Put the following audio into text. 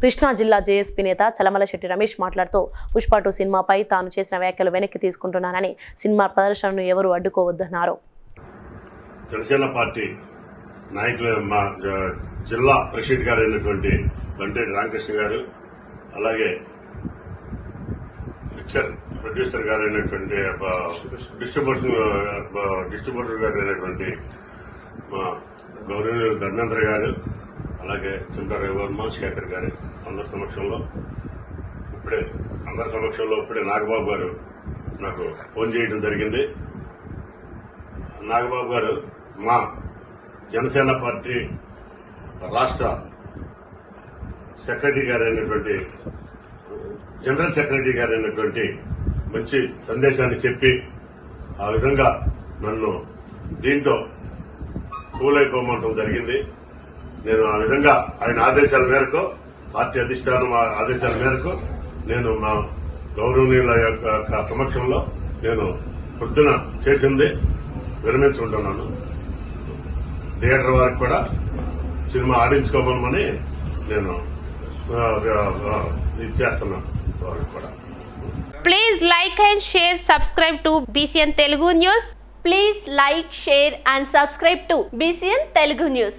కృష్ణా జిల్లా జేఎస్పీ నేత చలమల శెట్టి రమేష్ మాట్లాడుతూ పుష్ప టూ సినిమాపై తాను చేసిన వ్యాఖ్యలు వెనక్కి తీసుకుంటున్నానని సినిమా ప్రదర్శనను ఎవరు అడ్డుకోవద్దన్నారు. జనసేన పార్టీ నాయకులు మా జిల్లా ప్రెసిడెంట్ గారు అయినటువంటి బండేటి రామకృష్ణ గారు అలాగే పిక్చర్ ప్రొడ్యూసర్ గారు అయినటువంటి డిస్ట్రిబ్యూషన్ డిస్ట్రిబ్యూటర్ గారు అయినటువంటి మా గౌరవనీయులు ధర్మేంద్ర గారు అలాగే చింతా రవివర్మ శేఖర్ గారు అందరి సమక్షంలో ఇప్పుడే అందరి సమక్షంలో ఇప్పుడే నాగబాబు గారు నాకు ఫోన్ చేయడం జరిగింది. నాగబాబు గారు మా జనసేన పార్టీ రాష్ట్ర సెక్రటరీ గారు అయినటువంటి జనరల్ సెక్రటరీ గారు అయినటువంటి మంచి సందేశాన్ని చెప్పి ఆ విధంగా నన్ను దీంట్లో కూలైపోమంటం జరిగింది. నేను ఆ విధంగా ఆయన ఆదేశాల మేరకు పార్టీ అధిష్టానం ఆదేశాల మేరకు నేను మా గౌరవనీయుల యొక్క సమక్షంలో నేను పొద్దున చేసింది విరమించుకుంటున్నాను థియేటర్ వారికి కూడా సినిమా ఆడించుకోమని నేను చేస్తున్నాను వారికి కూడా Please like and share, subscribe to BCN Telugu News. Please like, share and subscribe to BCN Telugu News.